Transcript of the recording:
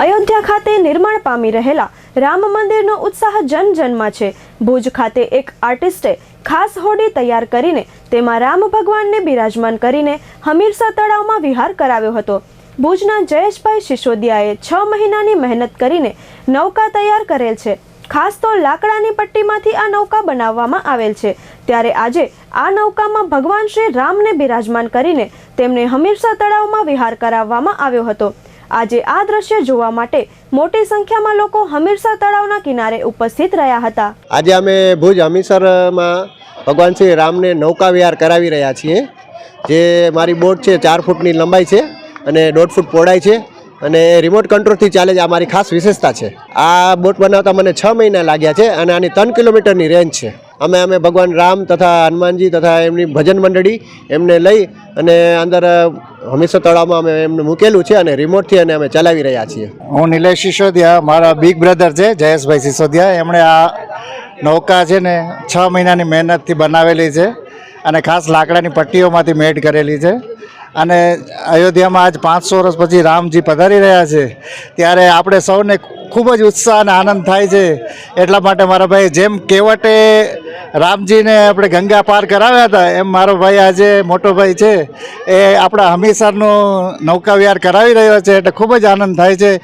અયોધ્યા ખાતે નિર્માણ પામી રહેલા રામ મંદિરનો ઉત્સાહ જન જનમાં છે. ભુજ ખાતે એક આર્ટિસ્ટે ખાસ હોડી તૈયાર કરીને તેમાં રામ ભગવાનને બિરાજમાન કરીને હમીરસા તળાવમાં વિહાર કરાવ્યો હતો. ભુજના જયેશભાઈ સિસોદિયાએ છ મહિનાની મહેનત કરીને નૌકા તૈયાર કરેલ છે. ખાસ તો લાકડાની પટ્ટીમાંથી આ નૌકા બનાવવામાં આવેલ છે. ત્યારે આજે આ નૌકામાં ભગવાન શ્રી રામને બિરાજમાન કરીને તેમને હમીરસા તળાવમાં વિહાર કરાવવામાં આવ્યો હતો. આજે આ દ્રશ્ય જોવા માટે મોટી સંખ્યામાં લોકો હમીરસર તળાવના કિનારે ઉપસ્થિત રહ્યા હતા. આજે અમે ભુજ હમીરસરમાં ભગવાન શ્રી રામને નૌકા વિહાર કરાવી રહ્યા છીએ, જે મારી બોટ છે, ચાર ફૂટની લંબાઈ છે અને દોઢ ફૂટ પહોળાઈ છે અને રિમોટ કંટ્રોલથી ચાલે છે, આ મારી ખાસ વિશેષતા છે. આ બોટ બનાવતા મને છ મહિના લાગ્યા છે અને આની ત્રણ કિલોમીટરની રેન્જ છે. અમે અમે ભગવાન રામ તથા હનુમાનજી તથા એમની ભજન મંડળી એમને લઈ અને અંદર હમીરસર તળાવમાં અમે એમને મૂકેલું છે અને રિમોટથી અને અમે ચલાવી રહ્યા છીએ. હું નિલેશ સિસોદિયા, મારા બિગ બ્રધર છે, જયેશભાઈ સિસોદિયા. એમણે આ નૌકા છે ને છ મહિનાની મહેનતથી બનાવેલી છે અને ખાસ લાકડાની પટ્ટીઓમાંથી મેડ કરેલી છે. અને અયોધ્યામાં આજ પાંચસો વર્ષ પછી રામજી પધારી રહ્યા છે. ત્યારે આપણે સૌને ખૂબ જ ઉત્સાહ અને આનંદ થાય છે. એટલા માટે મારા ભાઈ જેમ કેવટે રામજીને આપણે ગંગા પાર કરાવ્યા હતા, એમ મારો ભાઈ આજે મોટો ભાઈ છે. એ આપણા હમીસરનું નૌકા વિહાર કરાવી રહ્યો છે, એટલે ખૂબ જ આનંદ થાય છે.